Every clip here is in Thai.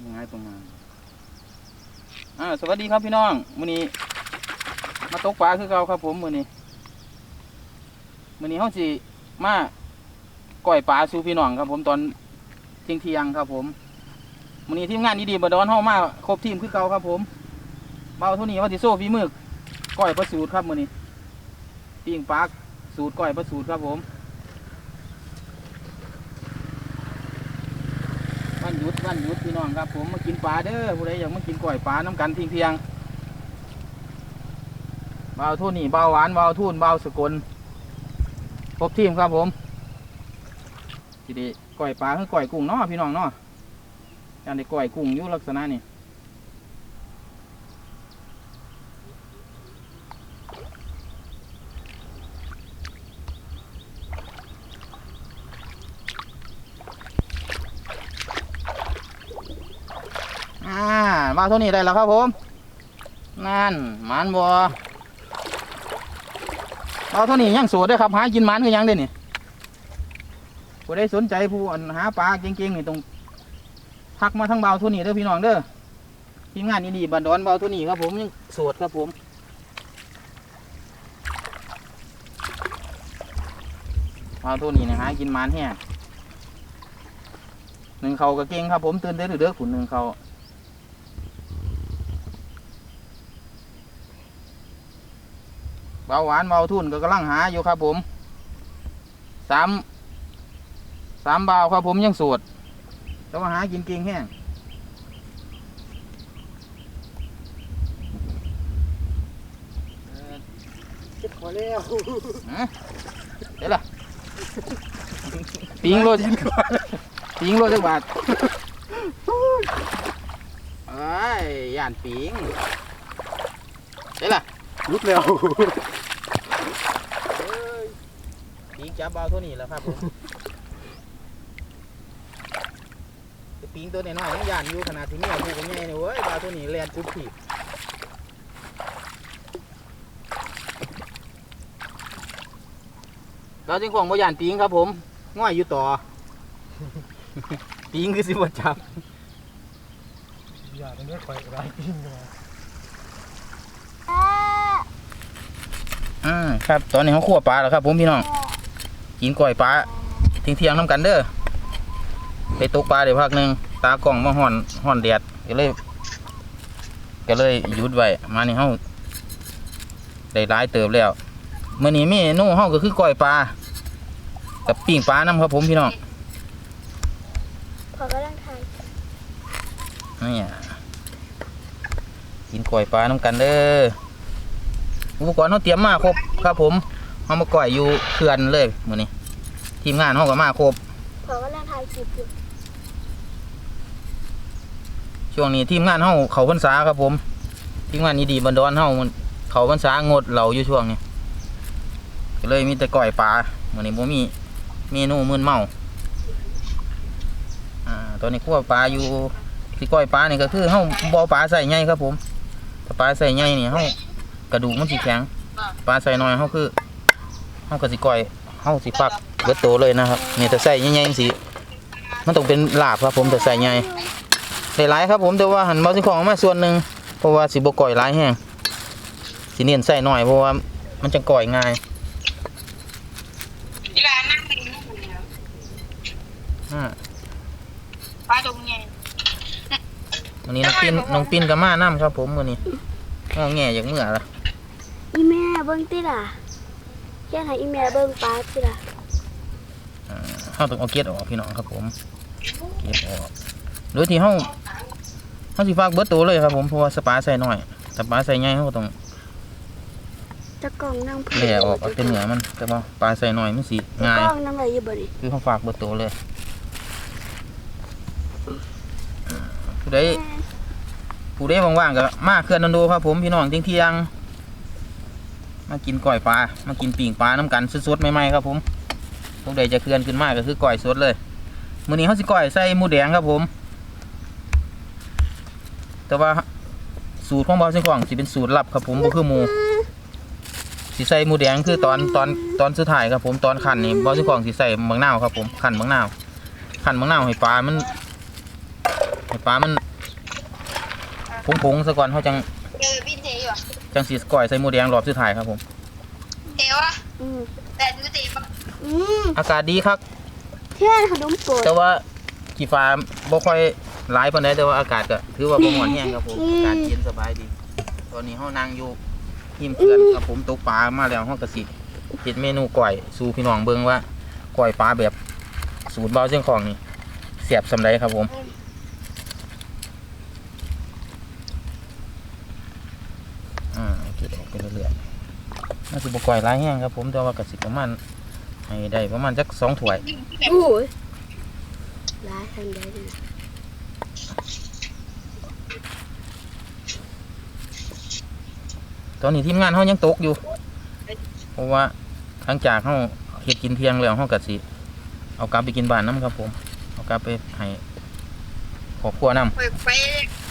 ยังไงประมาณอ่าสวัสดีครับพี่น้องมื้อนี้ มาตกปลาคือเก่าครับ ผมมื้อนี้มื้อนี้เฮาสิมาก่อยปลาสู่พี่น้องครับ ผมตอนเที่ยงเที่ยงครับ ผมมื้อนี้ทีมงานดีๆบ่ดอนเฮามาครบทีมคือเก่าครับ ผมเบาเท่านี้ว่าสิโซ่ฝีมือก้อยประสูตรครับมื้อนี้ปิ้งปลาสูตรก้อยประสูตรครับผม วันหยุดวันหยุดพี่น้องครับ ผมมากินปลาเด้อผู้ใดอยากมากินก๋วยปลาน้ำกันเที่ยงเพียงเบาทุ่นนี่เบาหวานเบาทุ่นเบาสกุลครบทีมครับผมทีนี้ก๋วยปลาคือก๋วยกุ้งเนาะพี่น้องเนาะยันได้ก๋วยกุ้งอยู่ลักษณะนี่อ่าเบาเท่านี้ได้แล้วครับผม นั่นหมันบัวเบาเท่านี้ยังสดเด้อครับ หากินหมันคือยังเด้นี่ผู้ใดสนใจผู้อันหาปลาเก่งๆนี่ต้องทักมาทั้งเบาท่านี้เด้อพี่น้องเด้อทีมงานนี่ดีบันดอนเบาท่านี้ครับผมยังโสดครับผมเบาท่านี้นะหากินหมันแห้งหนึ่งเขาก็เก่งครับผมตื่นเด้อเด้อขุนหนึ่งเขา บาหวานเบาทุนก็กำลังหาอยู่ครับผมสามสามเบาวครับผมยังโสดแต่ว่าหากินเก่งแห้งเจ็บคอแล้วฮะเดี๋ยวล่ะปิงโลดปิงโลดจักบาทเอ้ยย่านปิงเดี๋ยวล่ะรุดแล้วเอ้ย ปิงจับเบาเท่านี้แหล้วครับผมแต่ปิงตัวน้อยๆยังย่านอยู่ขนาดที่เมียผูกกับใหญ่เนี่ยเว้ยเบาเท่านี้แลนกุบผีบเราจึงของบ่ยานปิงครับผมง่อยอยู่ต่อปิงคือสิบจับ อย่าเป็นเรื่องคอยร้ายปิ้งกันอืมครับ ตอนนี้เขาคั่วปลาแล้วครับผมพี่น้อง กินก้อยปลาเที่ยงๆน้ำกันเด้อไปตกปลาเดี๋ยวพักหนึ่งตากล่องมาห่อนห่อนแดดก็เลย ก็เลยหยุดไว้มานี่เฮาได้หลายเติบแล้วมื้อนี้เมนูเฮาก็คือก้อยปลากับปิ้งปลานํครับผมพี่น้องพอกำลังทายนี่กินก่อยปลาน้ำกันเด้ออุปกรณ์เขาเตรียมมาครบครับผม เขามาก่อยอยู่เขื่อนเลยมื้อนี้ ทีมงานเขาก็มาครบพอกำลังทายคลิปอยู่ช่วงนี้ทีมงานเขาเขาพรรษาครับผมทีมงานนี้ดีบันดอนเขามันเขาพรรษางดเหล่าอยู่ช่วงนี้ก็เลยมีแต่ก่อยปลามื้อนี้บ่มีเมนูมื้นเมาอ่าตอนนี้คั่วปลาอยู่ที่ก้อยปลานี่ก็คือเฮาบ่เอาปลาใส่ใหญ่ครับผมถ้าปลาใส่ใหญ่นี่เฮากระดูกมันสิแข็งปลาใส่น้อยเฮาคือ เฮาก็สิก้อยเฮาสิฟักเบิดโตเลยนะครับเนี่ถ้าใส่ใหญ่ๆจังสีมันต้องเป็นลาบครับผมแต่ใส่ใหญ่ได้หลายครับผมแต่ว่าหันเบาสิของออกมาส่วนหนึ่งเพราะว่าสิบก้อยหลายแห้งสิเน้นใส่หน้อยเพราะว่ามันจะก้อยง่ายเวลานั่งเป็นลูกเนี่ยอ่าป้าดงไงวันนี้น้องปิ้นน้องปิ้นก็มานํครับผมมื้อนี้งอแง่อย่างเมื่อละอีแม่เบิ้งติล่ะ แค่ให้อีแม่เบิ้งปลาติล่ะเขาต้องเอาเกล็ดออกพี่น้องครับผมเกล็ดออกโดยที่เขาเขาสิฝากเบิดตัวเลยครับผมเพราะว่าสปาใส่น้อยสปาใส่ใหญ่เขาก็ต้องตะกล้องนั่งแหล่ออกเอาแต่เนื้อมันแต่ว่าปลาใส่น้อยมันสิตะง่ายกล้องนั่งอะไรอยู่บ่นี่คือเขาฝากเบิดตัวเลยผู้ใดผู้ใดว่างๆก็มาเคลื่อนนันโดครับผมพี่น้องเที่ยงเที่ยงๆ มากินก้อยปลา มากินปิ่งปลาน้ำกันสดๆใหม่ๆครับผมผู้ใดจะเคลื่อนขึ้นมากก็คือก้อยสดเลยมื้อนี้เขาสิก้อยใส่หมูแดงครับผม แต่ว่าสูตรของบอสซิของสิเป็นสูตรลับครับผมบ่คือหมูสิใส่หมูแดงคือตอนตอนตอนสุดท้ายครับผมตอนขันนี่บอสซิของสิใส่บางนาวครับผมขันบางนาวขันบางนาวให้ปลามันให้ปลามันผงๆซะก่อนเขาจัง จังสีก่อยใส่หมูแดงรอบสุดท้ายครับผมเทวะอืมแต่ดูเทปะอืมอากาศดีครับเที่ยนขนมโปรดแต่ว่ากี่ฟ้าบ่ค่อยหลายปานใดแต่ว่าอากาศก็ถือว่าบ่ร้อนแห้งครับผมอากาศเย็นสบายดี ตอนนี้เฮานั่งอยู่หิมเขื่อนครับผมตกปลามาแล้วเฮาก็สิเฮ็ดเมนูก่อยสู่พี่น้องเบิ่งว่าก่อยปลาแบบสูตรเบาเชียงของนี่แซ่บสำใดครับผมอ่าเก็บออกไปเรื่อยๆน่าสิบ่ก่อยหลายแห้งครับผมแต่ว่าก็สิประมาณให้ได้ประมาณจักสองถ้วยโอ้ยร้ายทันได้เลยตอนนี้ทีมงานเขายังตกอยู่ เพราะว่าหลังจากเขาเฮ็ดกินเที่ยงแล้วเขาก็สิเอากลับไปกินบ้านน้ำครับผม เอากลับไปให้ครอบครัวน้ไปไปำ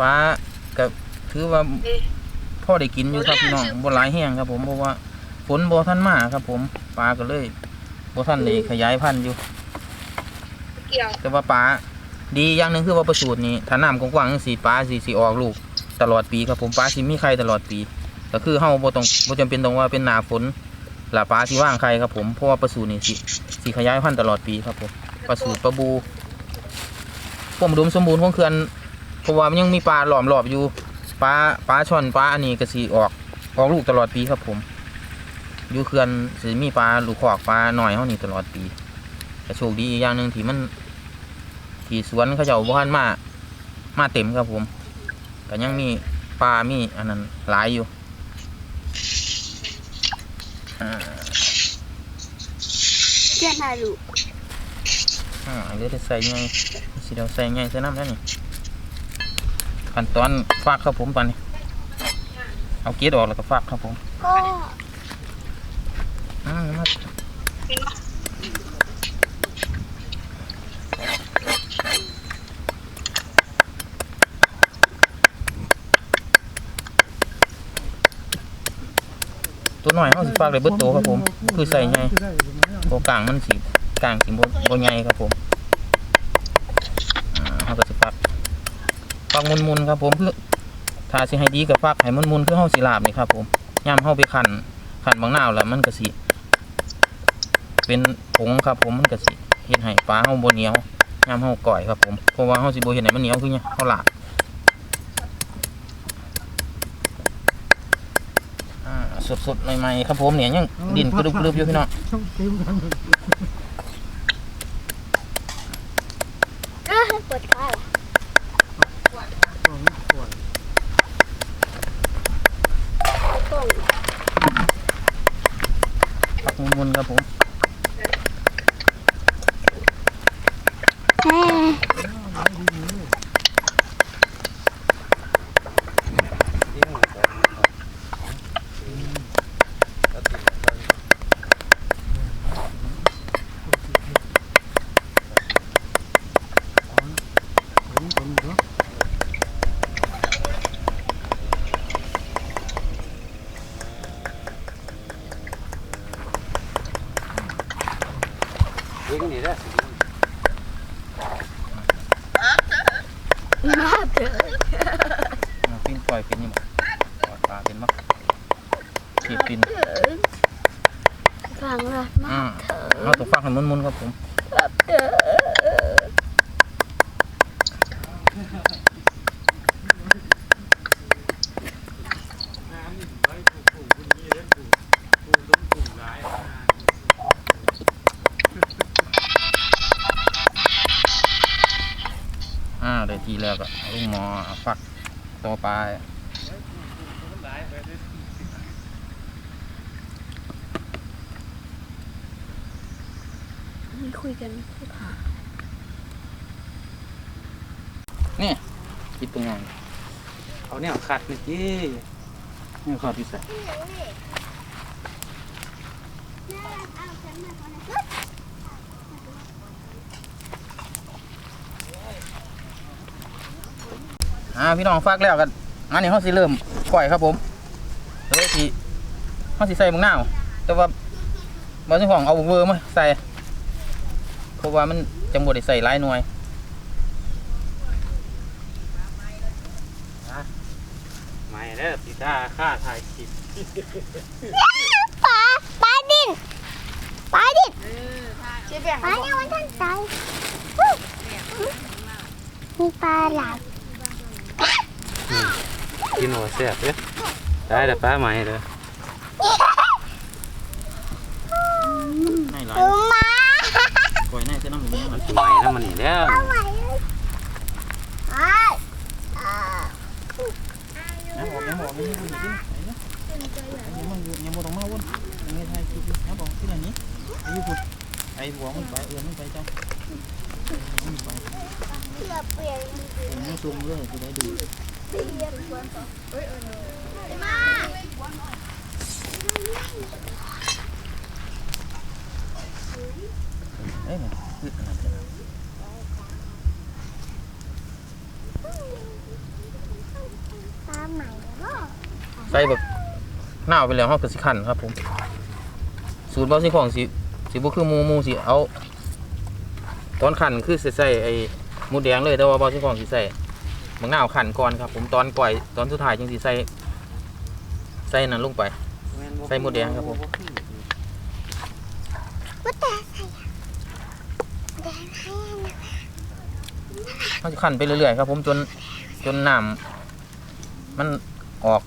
ปลาก็ถือว่าพ่อได้กินอยู่ครับพี่น้องบ่หลายแห้งครับ ผมเพราะว่าฝนบ่ทันมาครับ ผมปลาก็เลยบ่ทันได้ขยายพันธุ์อยู่เกี่ยวแต่ว่าปลาดีอย่างหนึ่งคือว่าประสูตรนี่ถ้าน้ำกว้างๆจังซี่ปลาสิสิออกลูก ตลอดปีครับผมปลาสิมีไข่ตลอดปีก็คือเฮาบ่ต้องบ่จำเป็นต้องว่าเป็นหน้าฝนหลาปลาสิว่างไข่ครับผมเพราะว่าประสูตรนี่สิสิขยายพันธุ์ตลอดปีครับผมประสูตรปลาบูความอุดมสมบูรณ์ของเขื่อน เพราะว่ามันยังมีปลาหล้อมรอบอยู่ปลาปลาช่อนปลาอันนี้ก็สิออกออกลูกตลอดปีครับผมอยู่เขื่อนสิมีปลาลูกขอกปลาหน่อยเฮานี่ตลอดปีแต่โชคดีอีกอย่างหนึ่งที่มันที่สวนเขาเจ้าบ้านมามาเต็มครับผมก็ยังมีปลามีอันนั้นหลายอยู่อ่าเที่ยนถ่ายรูปอ่าเดี๋ยวจะใส่ไงสิเดี๋ยวใส่ไงใส่น้ำแล้วนี่ ขั้นตอนฟากครับผมตอนนี้ เอาเกล็ดออกแล้วก็ฟากครับผมก็อืมมาเป็นวะตัวหน่อยเขาสิฟากเลยเบิดโตวครับผม คือใส่ไงจะได้อยู่ไหมอะตัวกลางมันสีกลางสีโบโบใหญ่ครับผมอ่าเขาก็สิฟักฟั กมุนครับผมคือถ้าสิให้ดีกับฟักให้มุนๆคือเฮาสิลาบนี่ครับ ผมย่ำเฮาไปขันขันบางหน้าแล้วมันก็สิเป็นผงครับ ผมมันก็สิเฮ็ดให้ปลาเฮาบ่เหนียวย่ำเฮาก่อยครับผมเพราะว่าเฮาสิบ่เฮ็ดให้มันเหนียวคือเนี่ยเฮาลาบสดๆใหม่ๆครับผมเนี่ยยังดินกรึบๆอยู่พี่น้อง เต็มกันเลย เออปวดขาเหรอ สองขวด ต้อง ปักมุนๆครับผม แม่ ผมผมเนาะ มาเถอะ เอาปิ้งปล่อยเป็นนี่หมดปล่อยปลาเป็นมักขีดปิน ฟังเลยอืมเอาตัวฟักให้มุนๆครับผมเถอะอ่าได้ทีแล้วก็ลุงหมอเอาฟักตัวปลา มี คุยกันที่ผ่าคิดเป็นไงเอาเนี่ยขัดเมื่อกี้นี่ข้อที่ใส่อ่าพี่น้องฟักแล้วกันอันนี้เขาสิเริ่มปล่อยครับผมเลยทีเขาสิใส่บางหน้าวแต่ว่าบางสิ่งของเอาเวอร์มาใส่ ราะว่ามันจังบ่ได้ใส่หลายหน่วยไม่เด้อพี่ตาค่าถ่ายคลิปปลาปลาดินปลาดินเจ๊แบ่งปลาเนี่ยมันท่านใจมีปลาหลายกินหัวแซ่บเด้อได้แต่ป้าใหม่เด้อ ให้หลาย ดูมา ป ล่อยให้เส้นน้ำหมูมันใหม่แล้วมันนี่แล้วเอาใหม่เลยไอ้อ่าน้ำบอกน้ำบอกนี่คุณกินยังมันยังบ่ต้องมาวนยังไม่ทายคิดน้ำบอกที่ไหนนี้อายุคุณไอ้หัวมันไปเอือมันไปเจ้ามันไปเปลี่ยนเปลี่ยนมันซุ่มเลยจะได้ดูเปลี่ยนมา เอ้ยมันคือขนาดนั้นปลาใหม่แล้วใส่แบบหน้าไปแล้วเฮาก็สิคั่นครับผม สูตรบ่สิของสิสิบ่คือมูมูสิเอา ตอนคั่นคือสิใส่ไอ้มูแดงเลยแต่ว่าบ่สิของสิใส่บางหน้าวคั่นก่อนครับ ผมตอนก่อยตอนสุดท้ายจังสิใส่ใส่นั่นลงไป ใส่มูแดงครับผม ว่าแต่ใส่แดงให้นะ เขาจะคั่นไปเรื่อยๆครับ ผมจนจนน้ำมันออก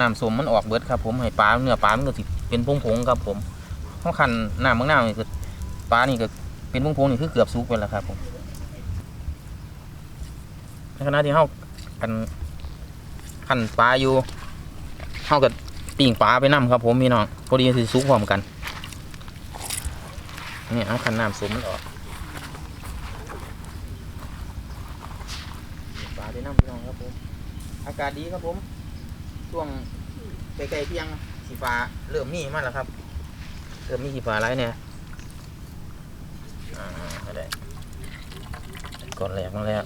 น้ำสมมันออกเบิดครับ ผมให้ปลาเนื้อปลามันก็สิเป็นผงๆครับ ผมเขาคั่นน้ำบางหน้าวนี่คือปลานี่ก็เป็นผงๆนี่คือเกือบสุกไปแล้วครับ ผมในขณะที่เขาคั่นคั่นปลาอยู่เขาก็ปิ่งปลาไปนํครับ ผมพี่น้องพอดีสิสุกพร้อมกันนี่เอาคั่นน้ำสมมันออก ปลาที่น้ำพี่น้องครับผม อากาศดีครับผม ช่วงใกล้ๆเที่ยงสีฟ้าเริ่มมีมาแล้วครับ เริ่มมีสีฟ้าไรเนี่ยอ่าได้ก่อนแหลกมาแล้ว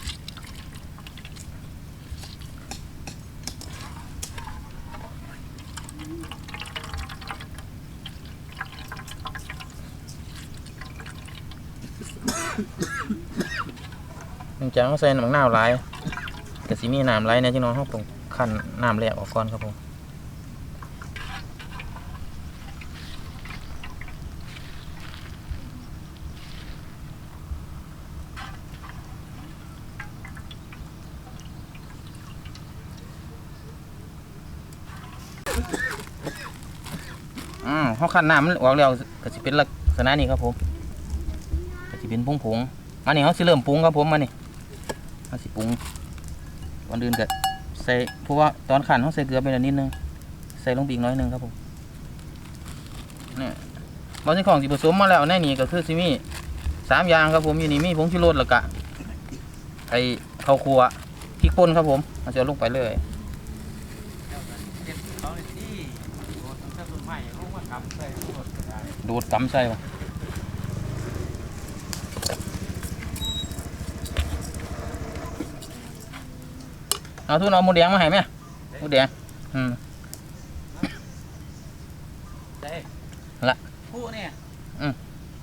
หลังจากเขาใส่น้ำมะนาวหลายก็ สิมีน้ำไหลในที่น้องเขาต้องคั้นน้ำแหลกออกก่อนครับผมอืมเขาคั้นน้ำมันออกแล้วก็สิเป็นลักษณะนี้ครับผมก็สิเป็นผงผงๆมานี่เขาสิเริ่มปรุงครับผมมานี่เขาสิปรุง ก่อนอื่นก็ใส่เพราะว่าตอนขันเขาใส่เกลือไปนิดนึงใส่ลงไปอีกน้อยหนึงครับผมเนี่ยบางสิ่งของที่ผสมมาแล้วในนี้ก็คือซิมีสามอย่างครับผมอยู่นี่มีผงชูรสแล้วก็ไอข้าวคั่วพริกป่นครับผมมันจะเอาลงไปเลยเขาเลยที่โดนถ้าต้นไม้ลงมากำใส่รถก็ได้ดูดกำใส่ปะ เอาทุนเอาหมูแดงมาให้ไหมหมูแดงอืมได้ละผู้เนี่ย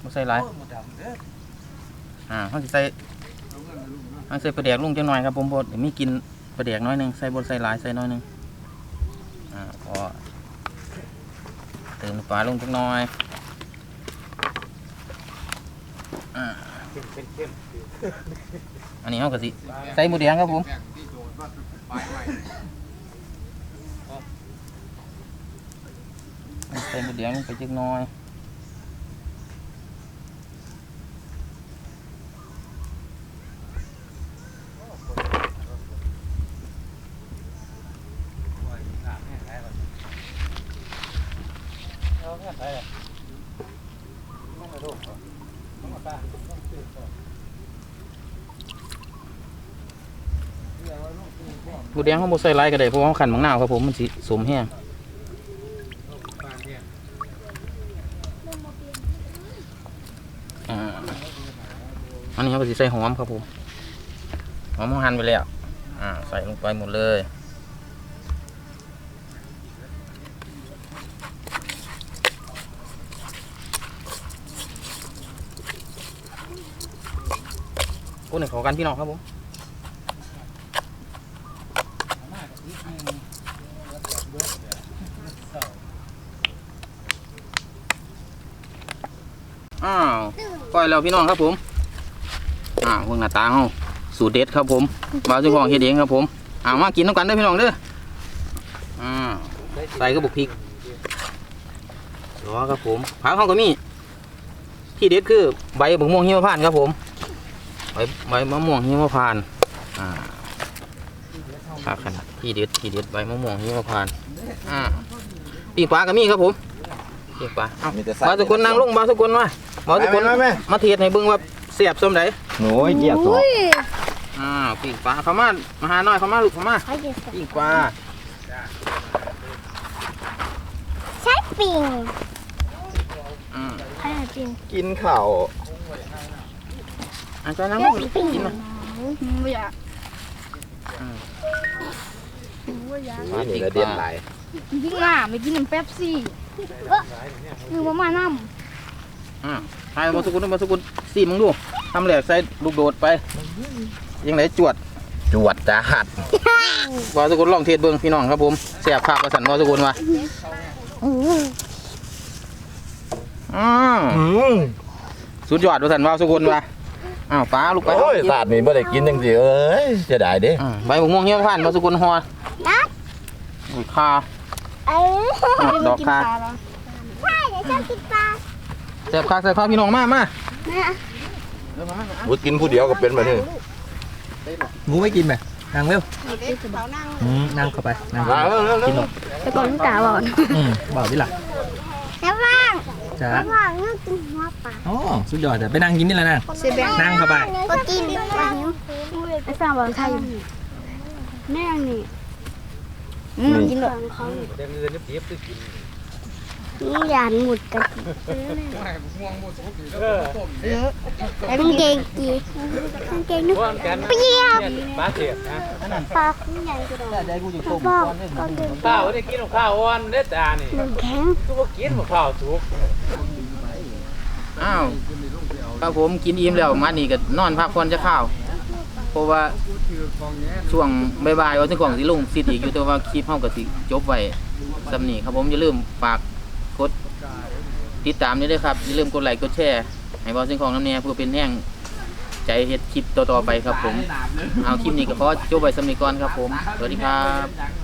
บ่ใส่หลายผู้หมดดำเด้ออ่าเขาสิใส่เขาใส่ปลาแดกลุงจังหน่อยครับผมบดเดี๋ยวมีกินปลาแดกน้อยหนึงใส่บดใส่หลายใส่น้อยหนึงอ่าพอเติมน้ำปลาลงจังหน่อยอ่าเข้มเข้มเข้มอันนี้เขาก็สิใส่หมูแดงครับผม ใส่หมูแดงลงไปจิกน่อย ปล่อยน้ำให้ได้ก่อนเอาแค่ไหนล่ะต้องมาดูก่อนต้องมาตามต้องตื่นก่อนเดี๋ยวเอาลู กตื่นก่อนหมูแดงเขาบดใส่หลายก็ได้เพราะเขาขันบางนาวครับผมมันสิสมแห้งอันนี้เขาสิใส่หอมครับผมหอมหั่นไปแล้วอ่าใส่ลงไปหมดเลยคนให้เข้ากันพี่น้องครับผม อ้าวปล่อยแล้วพี่น้องครับผมอ้าวเพิ่งหน้าตาเฮาสูตรเด็ดครับผมบ่าวเจ้าของเฮ็ดเองครับผมเอามากินน้ำกันเด้อพี่น้องเด้ออ่าใส่กระบุกพริกรอครับผมผักเฮาก็มีที่เด็ดคือใบมะม่วงหิมพานต์ครับผมใบใบมะม่วงหิมพานต์อ่าผักขนาดที่เด็ดที่เด็ดใบมะม่วงหิมพานต์อ่าปีกปลาก็มีครับผม ปีกปลาเอ้ามีแต่บาสุกุลนั่งลงบาสุกุลมาบาสุกุลมาแม่มาเทียดให้เบิ่งว่าเสียบส้มไดโอ้ยเกี่ยวตัวอุ้ยอ่าปีกปลาเข้ามามาหาหน่อยเข้ามาลูกเข้ามาใช้เด็ดปีกปลาใช้ปิ่งอืมใช้ปิ่งกินข้าวอาจารย์นั่งลงกินหน่อยไม่อยากมานี่ละเดียนหลายวิ่งหน้าไม่กินน้ำเป๊ปซี่ หรือว่ามาน้อ่าใช่บาสุกุลบาสุกุลสี่มึงดูทำแหลกใส่ลูกโดดไป ยังไงจวด จวดจ้าหัดบาสุกุลลองเทศเบิ่งพี่น้องครับผมเสียบภาพประสันบาสุกุลว่าอืมอืมสุดยอดประสันบาสุกุลว่าอ้าวปลาลูกไปโอ้ยศาสตร์นี่บ่ได้กินจังซี่เอ้ยเสียดายเด้อ่าใบมะม่วงเฮี้ยวผ่านบาสุกุลฮอโอ้ยคา เอ้ยอะดอกคาใช่เดี๋ยวชอบกินปลาเสียบคาเสียบคาพี่น้องมามาแม่บ่กินผู้เดียวก็เป็นแบบนี้งูไม่กินไหมนั่งเร็วอืมนั่งเข้าไปนั่งเข้ามาไปเร็วเร็วเร็กินวหรอกแต่ก่อนตาบอดอืมบอกดิล่ะแล้วว่างจ้าแล้วว่างนึกกินหัวปลาอ๋อสุดยอดแต่ไปนั่งกินนี่แหละนั่งำเซเบงนั่งเข้าไปก็กินปลาหิวไอ้ฟังบอกไทยแม่นี่ อืมกินฟังเขานี่ยานหมุดกันกางเกงกีกางเกงนึกเปียกปลาเสียนะปลาขึ้นใหญ่กระโดดได้กูอยู่ต้มบอกกางเกงข้าวได้กินของข้าวอ่อนเด้อตานี่หนึ่งแข็งก็บ่กินของข้าวสุกอ้าวครับผมกินอิ่มแล้วมานี่ก็นอนพักผ่อนจะข้าว เพราะว่าช่วงบ่ายๆว่าถึงของสิลงสิอีกอยู่แต่ว่าคลิปเฮาก็สิจบไว้สำนี้ครับผมอย่าลืมฝากกดติดตามนี้ด้วยครับอย่าลืมกดไลค์กดแชร์ให้บ่สิ่งของน้ำแน่เพื่อเป็นแห้งใจเฮ็ดคลิปต่อๆไปครับผม เอาคลิปนี้ก็ขอจบไว้สำนีก่อนครับผม สวัสดีครับ